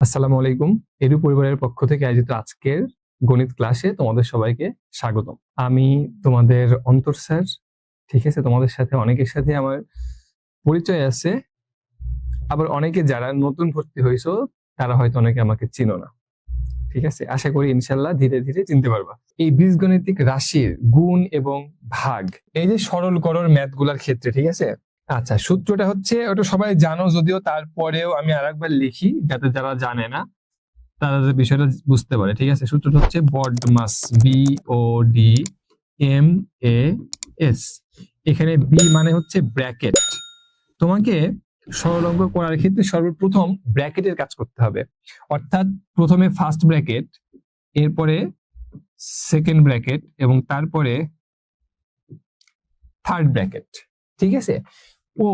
আসসালামু আলাইকুম। এরু পরিবারের পক্ষ থেকে আয়োজিত আজকের গণিত ক্লাসে তোমাদের সবাইকে স্বাগতম। আমি তোমাদের অন্তর স্যার, ঠিক আছে? তোমাদের সাথে অনেকের সাথে আমার পরিচয় আছে। আবার অনেকে যারা নতুন ভর্তি হয়েছো, তারা হয়তো অনেকে আমাকে চিনো না। ঠিক আছে? আশা করি ইনশাল্লাহ ধীরে ধীরে চিনতে পারবা। এই বীজগণিতিক রাশির গুণ এবং ভাগ, এই যে সরলকরণ ম্যাথগুলার ক্ষেত্রে, ঠিক আছে? আচ্ছা সূত্রটা হচ্ছে, ওটা সবাই জানো যদিও তারপরেও আমি আরেকবার লিখি যাতে যারা জানে না, তারা বিষয়টা বুঝতে পারে, ঠিক আছে? সূত্রটা হচ্ছে BODMAS B O D M A S এখানে বি মানে হচ্ছে ব্র্যাকেট। তোমাকে সরল করার ক্ষেত্রে সর্বপ্রথম ব্র্যাকেটের কাজ করতে হবে। অর্থাৎ প্রথমে ফার্স্ট ব্র্যাকেট এরপরে সেকেন্ড ব্র্যাকেট এবং তারপরে থার্ড ব্র্যাকেট ঠিক আছে? ও,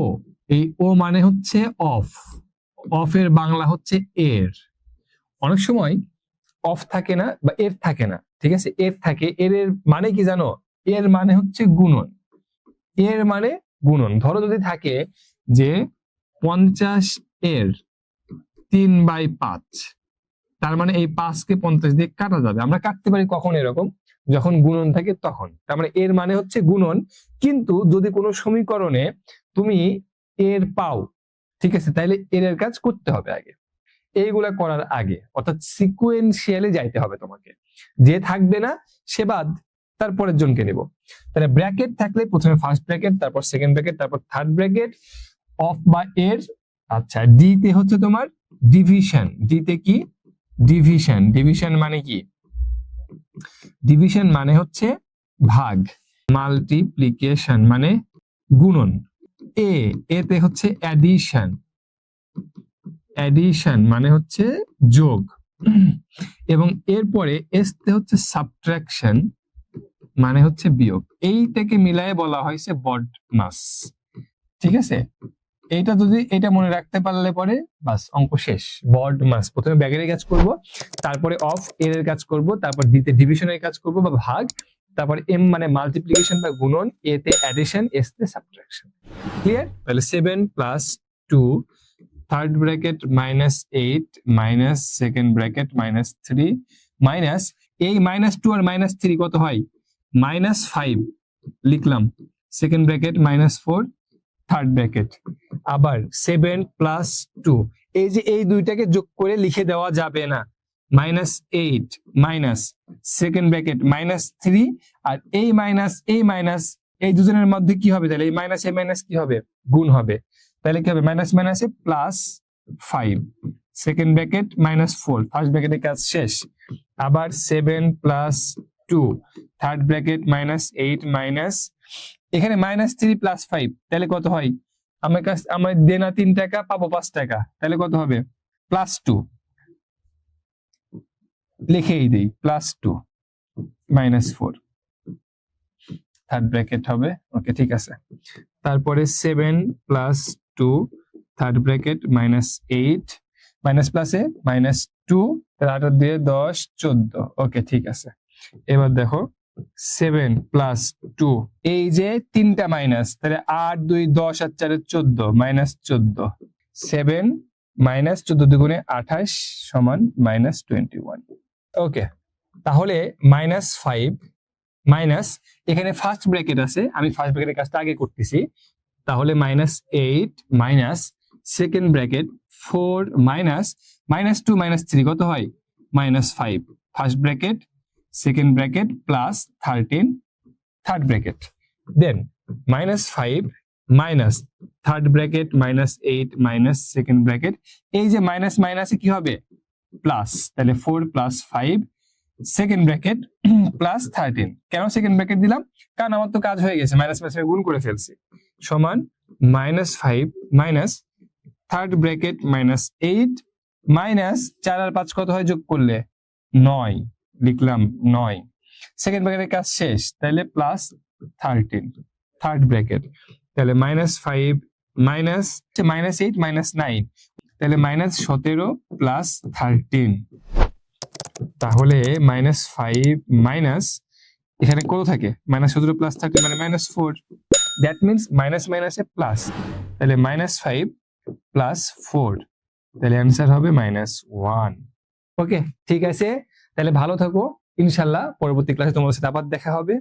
এই ও মানে হচ্ছে অফ। অফ এর বাংলা হচ্ছে এর। অনেক সময় অফ থাকে না বা এর থাকে না, ঠিক আছে? এর থাকে, এর এর মানে কি জানো? এর মানে হচ্ছে গুণন। এর মানে গুণন। ধরো যদি থাকে যে পঞ্চাশ এর তিন বাই পাঁচ, তার মানে এই পাঁচকে পঞ্চাশ দিয়ে কাটা যাবে। আমরা কাটতে পারি কখন এরকম? যখন গুণন থাকে তখন। তার মানে এর মানে হচ্ছে গুণন। কিন্তু যদি কোনো সমীকরণে তুমি এর পাও, ঠিক আছে? তাহলে এর এর কাজ করতে হবে আগে। এইগুলা করার আগে। অর্থাৎ সিকুয়েন্সিয়ালি যাইতে হবে তোমাকে। যে থাকবে না, সে বাদ তারপরের জনকে নেব। তাহলে ব্র্যাকেট থাকলে প্রথমে ফার্স্ট ব্র্যাকেট তারপর সেকেন্ড ব্র্যাকেট তারপর থার্ড ব্র্যাকেট অফ বা এর আচ্ছা ডি তে হচ্ছে তোমার ডিভিশন ডি তে কি? ডিভিশন ডিভিশন মানে কি? ডিভিশন মানে হচ্ছে ভাগ মাল্টিপ্লিকেশন মানে গুণন। এ এতে হচ্ছে অ্যাডিশন অ্যাডিশন মানে হচ্ছে যোগ। এবং এরপরে এস তে হচ্ছে সাবট্রাকশন মানে হচ্ছে বিয়োগ। এইটাকে মিলায়ে বলা হয়েছে বড মাস ঠিক আছে? এইটা যদি এটা মনে রাখতে পারলে পরে, বাস, অঙ্ক শেষ। বড মাস, প্রথমে ব্যাগের কাজ করব, তারপরে অফ, এর এর কাজ করব, তারপর ডিতে ডিভিশনের কাজ করব বা ভাগ, তারপর এম মানে মাল্টিপ্লিকেশন বা গুণন, এ তে অ্যাডিশন এস তে সাবট্রাকশন ক্লিয়ার তাহলে seven plus two third bracket minus eight minus second bracket minus three minus এই মাইনাস টু আর মাইনাস থ্রি কত হয়? মাইনাস ফাইভ লিখলাম। Second bracket minus four third bracket আবার সেভেন প্লাস টু এই যে এই দুইটাকে যোগ করে লিখে দেওয়া যাবে না। Minus eight minus second bracket minus three আর এই মাইনাস এই মাইনাস এই দুজনের মধ্যে কি হবে? তাহলে এই মাইনাস এই মাইনাস কি হবে? গুণ হবে। তাহলে কি হবে? মাইনাস মাইনাসে plus five second bracket minus four first ব্র্যাকেটের কাজ শেষ। আবার seven plus two third bracket minus eight minus এখানে মাইনাস থ্রি প্লাস ফাইভ তাহলে কত হয়? আমার কাছে, আমার দেনা তিন টাকা, পাবো পাঁচ টাকা, তাহলে কত হবে? প্লাস টু লিখেই দিই plus two minus four third bracket হবে ওকে ঠিক আছে। তারপরে seven plus two third bracket minus eight minus প্লাসে মাইনাস টু আট দিয়ে দশ, চোদ্দ ওকে ঠিক আছে। এবার দেখো সেভেন প্লাস টু এই যে তিনটা মাইনাস তাহলে আট, দুই, দশ আর চারে চোদ্দ মাইনাস চোদ্দ। সেভেন মাইনাস চোদ্দ দুগুণে আঠাশ সমান মাইনাস টোয়েন্টি ওয়ান ওকে তাহলে মাইনাস ফাইভ মাইনাস এখানে ফার্স্ট ব্র্যাকেট আছে, আমি ফার্স্ট ব্র্যাকেটের কাজটা আগে করতেছি। তাহলে minus eight minus second bracket four minus minus two minus three কত হয়? Minus five first bracket second bracket plus thirteen third bracket then minus five minus third bracket minus eight minus second bracket এই যে minus মাইনাসে কি হবে? Plus তাহলে four plus five second bracket plus thirteen কেন second bracket দিলাম? কারণ আমার তো কাজ হয়ে গেছে মাইনাস মাইনাস গুণ করে ফেলছি। সমান minus five minus third bracket minus eight minus চার আর পাঁচ কত হয়? যোগ করলে নয়। লিখলাম নয়। সেকেন্ড ব্র্যাকেটের কাজ শেষ তাহলে প্লাস থার্টিন থার্ড ব্র্যাকেট তাহলে minus five minus minus eight minus nine তাহলে মাইনাস সতেরো প্লাস থার্টিন তাহলে মাইনাস ফাইভ মাইনাস এখানে কত থাকে? মাইনাস সতেরো প্লাস থার্টি মানে minus four that means minus মাইনাসে প্লাস তাহলে মাইনাস ফাইভ প্লাস ফোর তাহলে অ্যান্সার হবে মাইনাস ওয়ান ওকে ঠিক আছে? তাহলে ভালো থাকো। ইনশাল্লাহ পরবর্তী ক্লাসে তোমাদের সাথে আবার দেখা হবে।